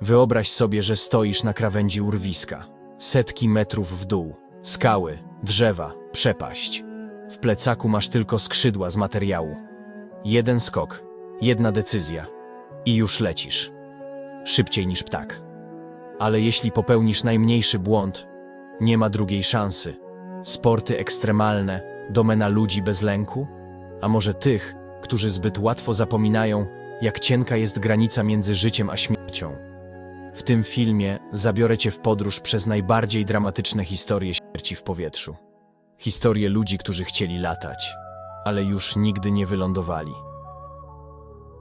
Wyobraź sobie, że stoisz na krawędzi urwiska. Setki metrów w dół, skały, drzewa, przepaść. W plecaku masz tylko skrzydła z materiału. Jeden skok, jedna decyzja i już lecisz. Szybciej niż ptak. Ale jeśli popełnisz najmniejszy błąd, nie ma drugiej szansy. Sporty ekstremalne, domena ludzi bez lęku? A może tych, którzy zbyt łatwo zapominają, jak cienka jest granica między życiem a śmiercią? W tym filmie zabiorę cię w podróż przez najbardziej dramatyczne historie śmierci w powietrzu. Historie ludzi, którzy chcieli latać, ale już nigdy nie wylądowali.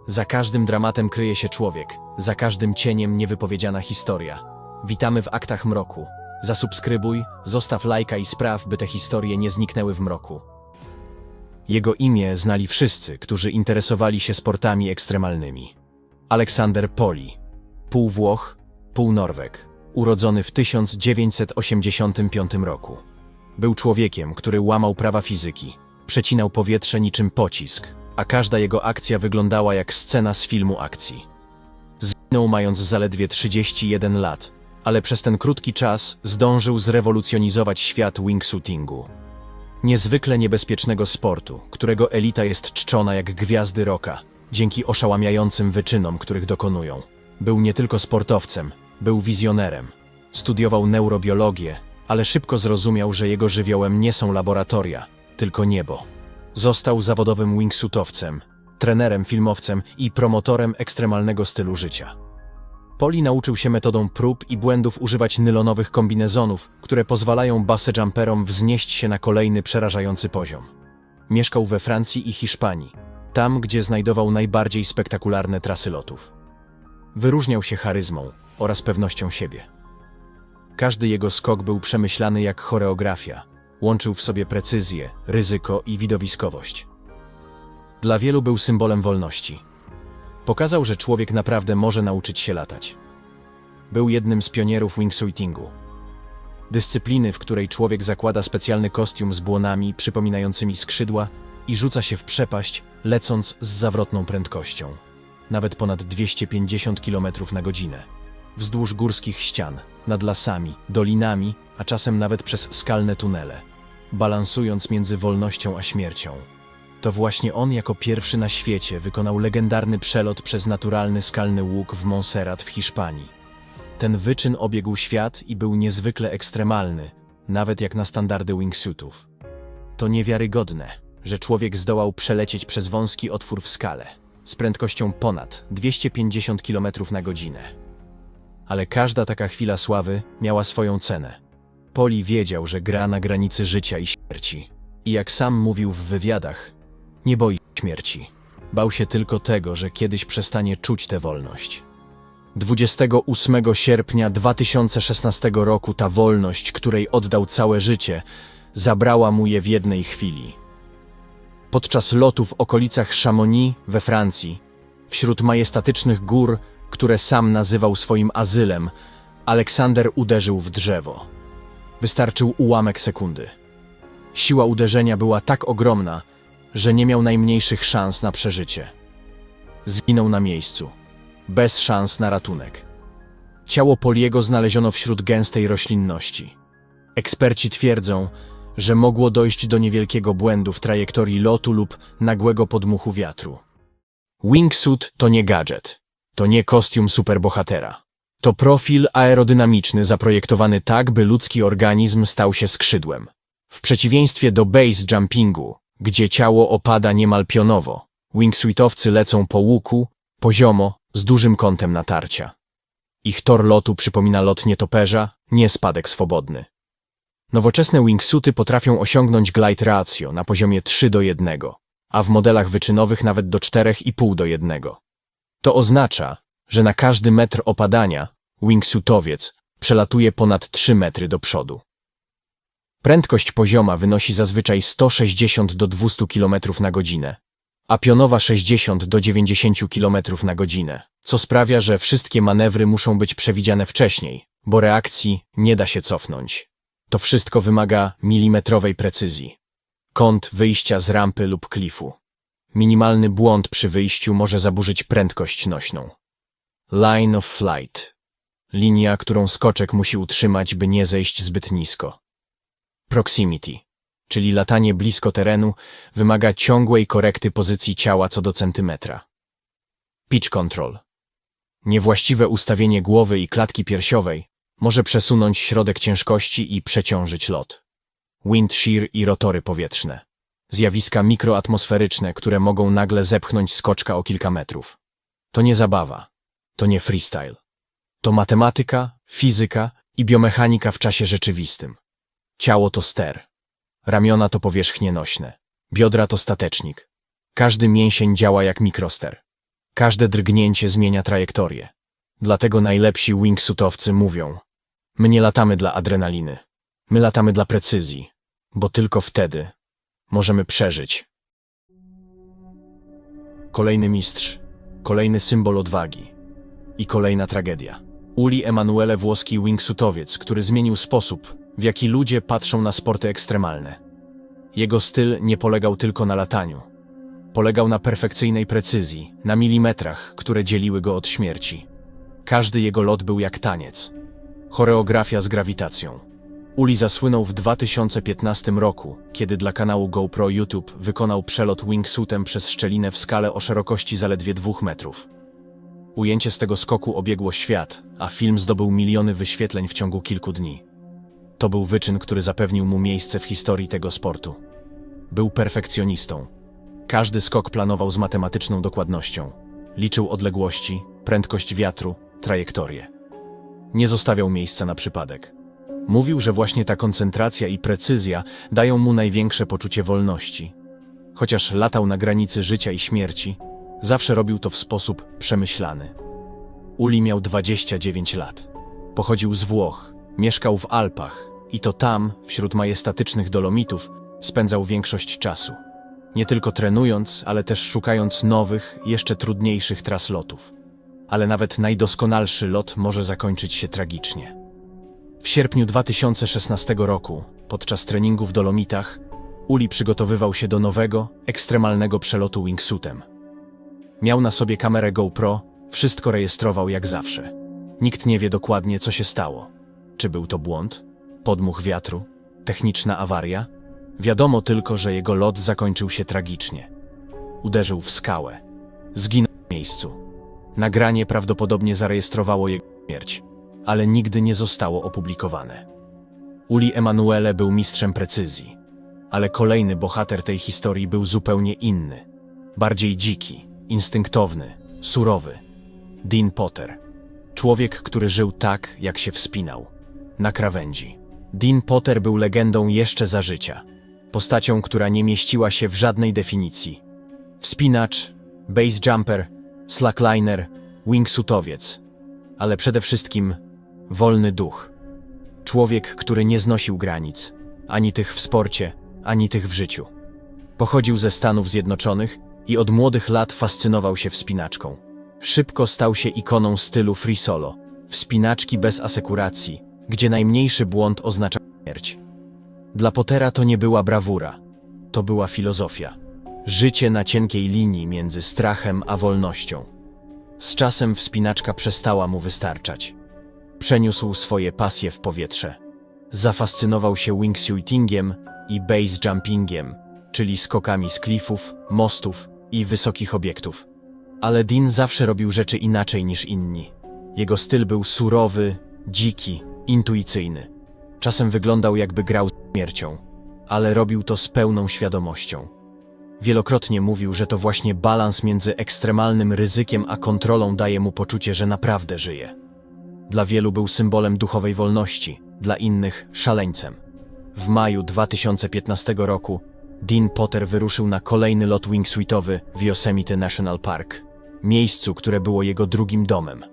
Za każdym dramatem kryje się człowiek, za każdym cieniem niewypowiedziana historia. Witamy w aktach mroku. Zasubskrybuj, zostaw lajka i spraw, by te historie nie zniknęły w mroku. Jego imię znali wszyscy, którzy interesowali się sportami ekstremalnymi. Aleksander Poli, pół Włoch, pół Norweg, urodzony w 1985 roku. Był człowiekiem, który łamał prawa fizyki, przecinał powietrze niczym pocisk, a każda jego akcja wyglądała jak scena z filmu akcji. Zginął mając zaledwie 31 lat, ale przez ten krótki czas zdążył zrewolucjonizować świat wingsuitingu. Niezwykle niebezpiecznego sportu, którego elita jest czczona jak gwiazdy roka, dzięki oszałamiającym wyczynom, których dokonują. Był nie tylko sportowcem, był wizjonerem. Studiował neurobiologię, ale szybko zrozumiał, że jego żywiołem nie są laboratoria, tylko niebo. Został zawodowym wingsuitowcem, trenerem, filmowcem i promotorem ekstremalnego stylu życia. Poli nauczył się metodą prób i błędów używać nylonowych kombinezonów, które pozwalają basejumperom wznieść się na kolejny przerażający poziom. Mieszkał we Francji i Hiszpanii, tam gdzie znajdował najbardziej spektakularne trasy lotów. Wyróżniał się charyzmą oraz pewnością siebie. Każdy jego skok był przemyślany jak choreografia, łączył w sobie precyzję, ryzyko i widowiskowość. Dla wielu był symbolem wolności. Pokazał, że człowiek naprawdę może nauczyć się latać. Był jednym z pionierów wingsuitingu. Dyscypliny, w której człowiek zakłada specjalny kostium z błonami przypominającymi skrzydła i rzuca się w przepaść, lecąc z zawrotną prędkością. Nawet ponad 250 km na godzinę. Wzdłuż górskich ścian, nad lasami, dolinami, a czasem nawet przez skalne tunele. Balansując między wolnością a śmiercią. To właśnie on jako pierwszy na świecie wykonał legendarny przelot przez naturalny skalny łuk w Montserrat w Hiszpanii. Ten wyczyn obiegł świat i był niezwykle ekstremalny, nawet jak na standardy wingsuitów. To niewiarygodne, że człowiek zdołał przelecieć przez wąski otwór w skale, z prędkością ponad 250 km na godzinę. Ale każda taka chwila sławy miała swoją cenę. Poli wiedział, że gra na granicy życia i śmierci. I jak sam mówił w wywiadach, nie boi się śmierci. Bał się tylko tego, że kiedyś przestanie czuć tę wolność. 28 sierpnia 2016 roku ta wolność, której oddał całe życie, zabrała mu je w jednej chwili. Podczas lotu w okolicach Chamonix we Francji, wśród majestatycznych gór, które sam nazywał swoim azylem, Aleksander uderzył w drzewo. Wystarczył ułamek sekundy. Siła uderzenia była tak ogromna, że nie miał najmniejszych szans na przeżycie. Zginął na miejscu, bez szans na ratunek. Ciało Poliego znaleziono wśród gęstej roślinności. Eksperci twierdzą, że mogło dojść do niewielkiego błędu w trajektorii lotu lub nagłego podmuchu wiatru. Wingsuit to nie gadżet, to nie kostium superbohatera. To profil aerodynamiczny zaprojektowany tak, by ludzki organizm stał się skrzydłem. W przeciwieństwie do base jumpingu, gdzie ciało opada niemal pionowo, wingsuitowcy lecą po łuku, poziomo, z dużym kątem natarcia. Ich tor lotu przypomina lot nietoperza, nie spadek swobodny. Nowoczesne wingsuity potrafią osiągnąć glide ratio na poziomie 3 do 1, a w modelach wyczynowych nawet do 4,5 do 1. To oznacza, że na każdy metr opadania wingsuitowiec przelatuje ponad 3 metry do przodu. Prędkość pozioma wynosi zazwyczaj 160 do 200 km na godzinę, a pionowa 60 do 90 km na godzinę, co sprawia, że wszystkie manewry muszą być przewidziane wcześniej, bo reakcji nie da się cofnąć. To wszystko wymaga milimetrowej precyzji. Kąt wyjścia z rampy lub klifu. Minimalny błąd przy wyjściu może zaburzyć prędkość nośną. Line of flight Linia, którą skoczek musi utrzymać, by nie zejść zbyt nisko. Proximity, czyli latanie blisko terenu, wymaga ciągłej korekty pozycji ciała co do centymetra. Pitch control. Niewłaściwe ustawienie głowy i klatki piersiowej może przesunąć środek ciężkości i przeciążyć lot. Wind shear i rotory powietrzne. Zjawiska mikroatmosferyczne, które mogą nagle zepchnąć skoczka o kilka metrów. To nie zabawa. To nie freestyle. To matematyka, fizyka i biomechanika w czasie rzeczywistym. Ciało to ster. Ramiona to powierzchnie nośne. Biodra to statecznik. Każdy mięsień działa jak mikroster. Każde drgnięcie zmienia trajektorię. Dlatego najlepsi wingsuitowcy mówią: My nie latamy dla adrenaliny. My latamy dla precyzji, bo tylko wtedy możemy przeżyć. Kolejny mistrz, kolejny symbol odwagi i kolejna tragedia. Uli Emanuele włoski wingsuitowiec, który zmienił sposób, w jaki ludzie patrzą na sporty ekstremalne. Jego styl nie polegał tylko na lataniu. Polegał na perfekcyjnej precyzji, na milimetrach, które dzieliły go od śmierci. Każdy jego lot był jak taniec. Choreografia z grawitacją. Uli zasłynął w 2015 roku, kiedy dla kanału GoPro YouTube wykonał przelot wingsuitem przez szczelinę w skale o szerokości zaledwie dwóch metrów. Ujęcie z tego skoku obiegło świat, a film zdobył miliony wyświetleń w ciągu kilku dni. To był wyczyn, który zapewnił mu miejsce w historii tego sportu. Był perfekcjonistą. Każdy skok planował z matematyczną dokładnością. Liczył odległości, prędkość wiatru, trajektorię. Nie zostawiał miejsca na przypadek. Mówił, że właśnie ta koncentracja i precyzja dają mu największe poczucie wolności. Chociaż latał na granicy życia i śmierci, zawsze robił to w sposób przemyślany. Uli miał 29 lat. Pochodził z Włoch, mieszkał w Alpach i to tam, wśród majestatycznych dolomitów, spędzał większość czasu. Nie tylko trenując, ale też szukając nowych, jeszcze trudniejszych tras lotów. Ale nawet najdoskonalszy lot może zakończyć się tragicznie. W sierpniu 2016 roku, podczas treningu w Dolomitach, Uli przygotowywał się do nowego, ekstremalnego przelotu wingsuitem. Miał na sobie kamerę GoPro, wszystko rejestrował jak zawsze. Nikt nie wie dokładnie, co się stało. Czy był to błąd? Podmuch wiatru? Techniczna awaria? Wiadomo tylko, że jego lot zakończył się tragicznie. Uderzył w skałę. Zginął w miejscu. Nagranie prawdopodobnie zarejestrowało jego śmierć, ale nigdy nie zostało opublikowane. Uli Emanuele był mistrzem precyzji, ale kolejny bohater tej historii był zupełnie inny. Bardziej dziki, instynktowny, surowy. Dean Potter. Człowiek, który żył tak, jak się wspinał. Na krawędzi. Dean Potter był legendą jeszcze za życia. Postacią, która nie mieściła się w żadnej definicji. Wspinacz, base jumper, slackliner, wingsuitowiec. Ale przede wszystkim wolny duch. Człowiek, który nie znosił granic. Ani tych w sporcie, ani tych w życiu. Pochodził ze Stanów Zjednoczonych i od młodych lat fascynował się wspinaczką. Szybko stał się ikoną stylu free solo, wspinaczki bez asekuracji, gdzie najmniejszy błąd oznacza śmierć. Dla Pottera to nie była brawura, to była filozofia. Życie na cienkiej linii między strachem a wolnością. Z czasem wspinaczka przestała mu wystarczać. Przeniósł swoje pasje w powietrze. Zafascynował się wingsuitingiem i base jumpingiem, czyli skokami z klifów, mostów i wysokich obiektów. Ale Dean zawsze robił rzeczy inaczej niż inni. Jego styl był surowy, dziki, intuicyjny. Czasem wyglądał jakby grał z śmiercią, ale robił to z pełną świadomością. Wielokrotnie mówił, że to właśnie balans między ekstremalnym ryzykiem a kontrolą daje mu poczucie, że naprawdę żyje. Dla wielu był symbolem duchowej wolności, dla innych szaleńcem. W maju 2015 roku Dean Potter wyruszył na kolejny lot wingsuitowy w Yosemite National Park, miejscu, które było jego drugim domem.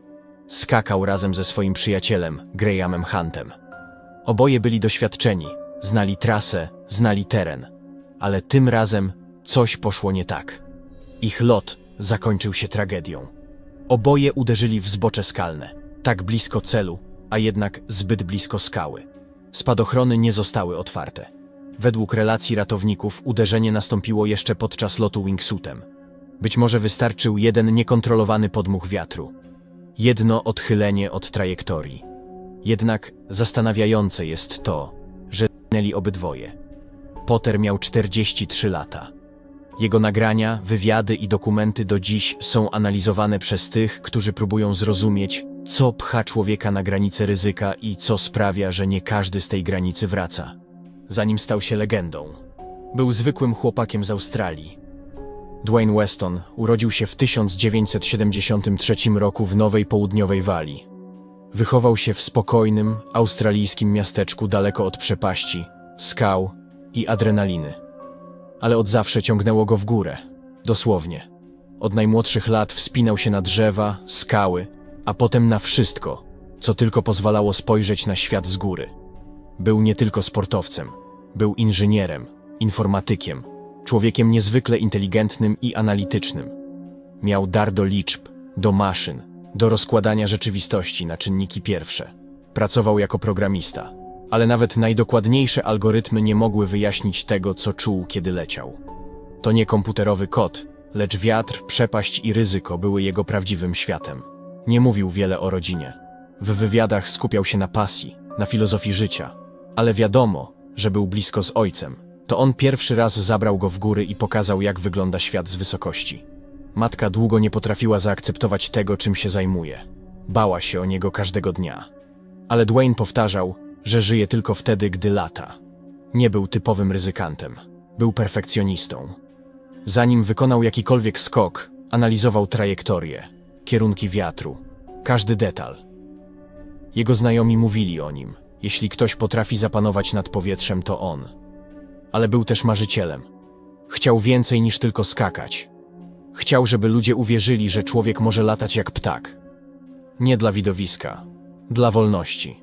Skakał razem ze swoim przyjacielem, Grahamem Huntem. Oboje byli doświadczeni, znali trasę, znali teren, ale tym razem coś poszło nie tak. Ich lot zakończył się tragedią. Oboje uderzyli w zbocze skalne, tak blisko celu, a jednak zbyt blisko skały. Spadochrony nie zostały otwarte. Według relacji ratowników uderzenie nastąpiło jeszcze podczas lotu wingsuitem. Być może wystarczył jeden niekontrolowany podmuch wiatru. Jedno odchylenie od trajektorii. Jednak zastanawiające jest to, że zginęli obydwoje. Potter miał 43 lata. Jego nagrania, wywiady i dokumenty do dziś są analizowane przez tych, którzy próbują zrozumieć, co pcha człowieka na granicę ryzyka i co sprawia, że nie każdy z tej granicy wraca. Zanim stał się legendą, był zwykłym chłopakiem z Australii. Dwayne Weston urodził się w 1973 roku w Nowej Południowej Walii. Wychował się w spokojnym, australijskim miasteczku daleko od przepaści, skał i adrenaliny. Ale od zawsze ciągnęło go w górę. Dosłownie. Od najmłodszych lat wspinał się na drzewa, skały, a potem na wszystko, co tylko pozwalało spojrzeć na świat z góry. Był nie tylko sportowcem, był inżynierem, informatykiem, człowiekiem niezwykle inteligentnym i analitycznym. Miał dar do liczb, do maszyn, do rozkładania rzeczywistości na czynniki pierwsze. Pracował jako programista, ale nawet najdokładniejsze algorytmy nie mogły wyjaśnić tego, co czuł, kiedy leciał. To nie komputerowy kod, lecz wiatr, przepaść i ryzyko były jego prawdziwym światem. Nie mówił wiele o rodzinie. W wywiadach skupiał się na pasji, na filozofii życia, ale wiadomo, że był blisko z ojcem. To on pierwszy raz zabrał go w góry i pokazał, jak wygląda świat z wysokości. Matka długo nie potrafiła zaakceptować tego, czym się zajmuje. Bała się o niego każdego dnia. Ale Dwayne powtarzał, że żyje tylko wtedy, gdy lata. Nie był typowym ryzykantem. Był perfekcjonistą. Zanim wykonał jakikolwiek skok, analizował trajektorię, kierunki wiatru, każdy detal. Jego znajomi mówili o nim. Jeśli ktoś potrafi zapanować nad powietrzem, to on. Ale był też marzycielem. Chciał więcej niż tylko skakać. Chciał, żeby ludzie uwierzyli, że człowiek może latać jak ptak. Nie dla widowiska, dla wolności.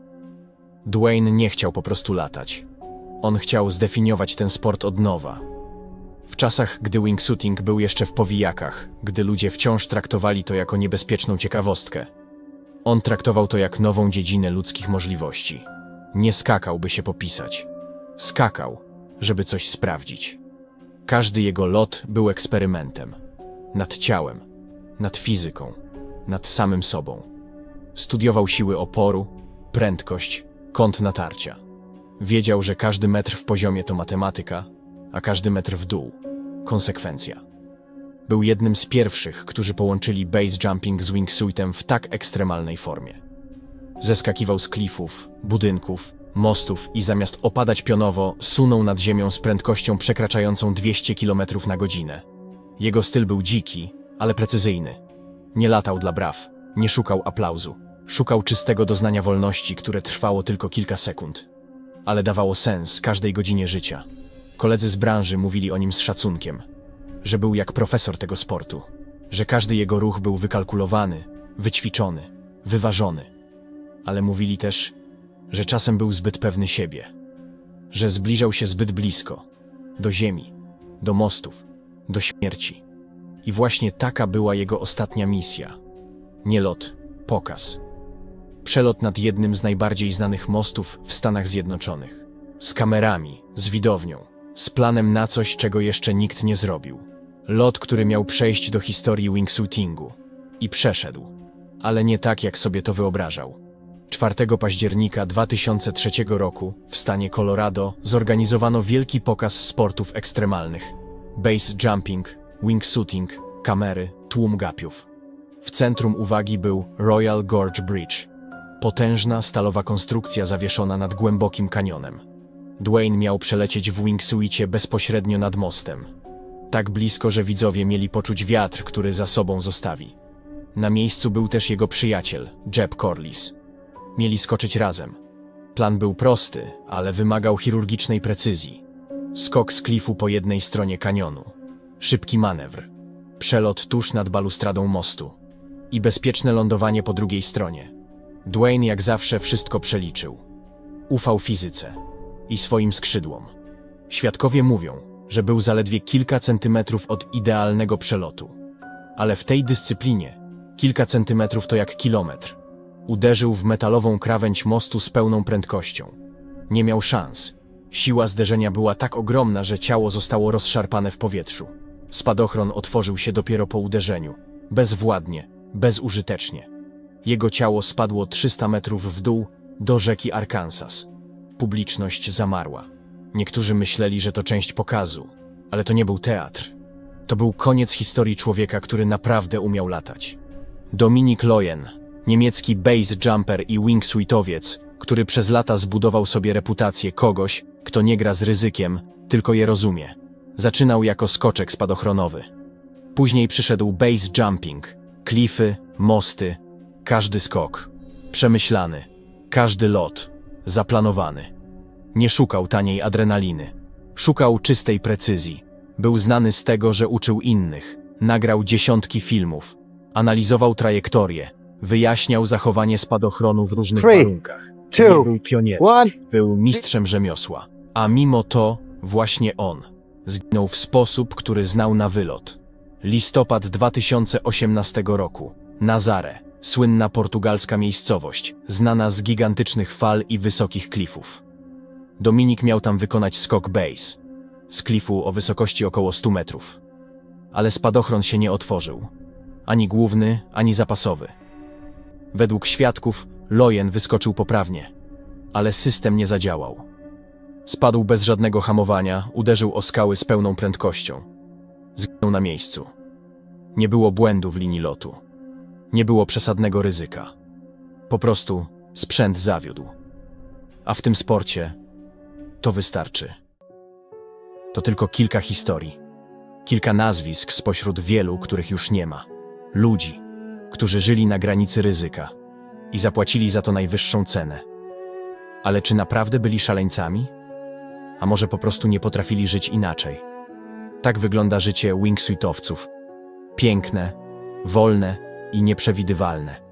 Dwayne nie chciał po prostu latać. On chciał zdefiniować ten sport od nowa. W czasach, gdy wingsuiting był jeszcze w powijakach, gdy ludzie wciąż traktowali to jako niebezpieczną ciekawostkę, on traktował to jak nową dziedzinę ludzkich możliwości. Nie skakał, by się popisać. Skakał, żeby coś sprawdzić. Każdy jego lot był eksperymentem. Nad ciałem, nad fizyką, nad samym sobą. Studiował siły oporu, prędkość, kąt natarcia. Wiedział, że każdy metr w poziomie to matematyka, a każdy metr w dół konsekwencja. Był jednym z pierwszych, którzy połączyli base jumping z wingsuitem w tak ekstremalnej formie. Zeskakiwał z klifów, budynków, mostów i zamiast opadać pionowo, sunął nad ziemią z prędkością przekraczającą 200 km na godzinę. Jego styl był dziki, ale precyzyjny. Nie latał dla braw, nie szukał aplauzu. Szukał czystego doznania wolności, które trwało tylko kilka sekund. Ale dawało sens każdej godzinie życia. Koledzy z branży mówili o nim z szacunkiem, że był jak profesor tego sportu, że każdy jego ruch był wykalkulowany, wyćwiczony, wyważony. Ale mówili też, że czasem był zbyt pewny siebie, że zbliżał się zbyt blisko do ziemi, do mostów, do śmierci. I właśnie taka była jego ostatnia misja. Nie lot, pokaz. Przelot nad jednym z najbardziej znanych mostów w Stanach Zjednoczonych. Z kamerami, z widownią, z planem na coś, czego jeszcze nikt nie zrobił. Lot, który miał przejść do historii wingsuitingu. I przeszedł. Ale nie tak, jak sobie to wyobrażał. 4 października 2003 roku w stanie Colorado zorganizowano wielki pokaz sportów ekstremalnych. Base jumping, wingsuiting, kamery, tłum gapiów. W centrum uwagi był Royal Gorge Bridge. Potężna, stalowa konstrukcja zawieszona nad głębokim kanionem. Dwayne miał przelecieć w wingsuicie bezpośrednio nad mostem. Tak blisko, że widzowie mieli poczuć wiatr, który za sobą zostawi. Na miejscu był też jego przyjaciel, Jeb Corliss. Mieli skoczyć razem. Plan był prosty, ale wymagał chirurgicznej precyzji. Skok z klifu po jednej stronie kanionu. Szybki manewr. Przelot tuż nad balustradą mostu. I bezpieczne lądowanie po drugiej stronie. Dwayne jak zawsze wszystko przeliczył. Ufał fizyce i swoim skrzydłom. Świadkowie mówią, że był zaledwie kilka centymetrów od idealnego przelotu. Ale w tej dyscyplinie kilka centymetrów to jak kilometr. Uderzył w metalową krawędź mostu z pełną prędkością. Nie miał szans. Siła zderzenia była tak ogromna, że ciało zostało rozszarpane w powietrzu. Spadochron otworzył się dopiero po uderzeniu. Bezwładnie, bezużytecznie. Jego ciało spadło 300 metrów w dół do rzeki Arkansas. Publiczność zamarła. Niektórzy myśleli, że to część pokazu, ale to nie był teatr. To był koniec historii człowieka, który naprawdę umiał latać. Dominik Loyen, niemiecki base jumper i wingsuitowiec, który przez lata zbudował sobie reputację kogoś, kto nie gra z ryzykiem, tylko je rozumie. Zaczynał jako skoczek spadochronowy. Później przyszedł base jumping, klify, mosty, każdy skok. Przemyślany, każdy lot, zaplanowany. Nie szukał taniej adrenaliny. Szukał czystej precyzji. Był znany z tego, że uczył innych. Nagrał dziesiątki filmów. Analizował trajektorię. Wyjaśniał zachowanie spadochronu w różnych Three, warunkach. Nie two, był pionierem. one. Był mistrzem rzemiosła. A mimo to właśnie on zginął w sposób, który znał na wylot. Listopad 2018 roku. Nazare, słynna portugalska miejscowość, znana z gigantycznych fal i wysokich klifów. Dominik miał tam wykonać skok base, z klifu o wysokości około 100 metrów. Ale spadochron się nie otworzył. Ani główny, ani zapasowy. Według świadków, Lojen wyskoczył poprawnie, ale system nie zadziałał. Spadł bez żadnego hamowania, uderzył o skały z pełną prędkością. Zginął na miejscu. Nie było błędu w linii lotu. Nie było przesadnego ryzyka. Po prostu sprzęt zawiódł. A w tym sporcie to wystarczy. To tylko kilka historii. Kilka nazwisk spośród wielu, których już nie ma. Ludzi, którzy żyli na granicy ryzyka i zapłacili za to najwyższą cenę. Ale czy naprawdę byli szaleńcami? A może po prostu nie potrafili żyć inaczej? Tak wygląda życie wingsuitowców. Piękne, wolne i nieprzewidywalne.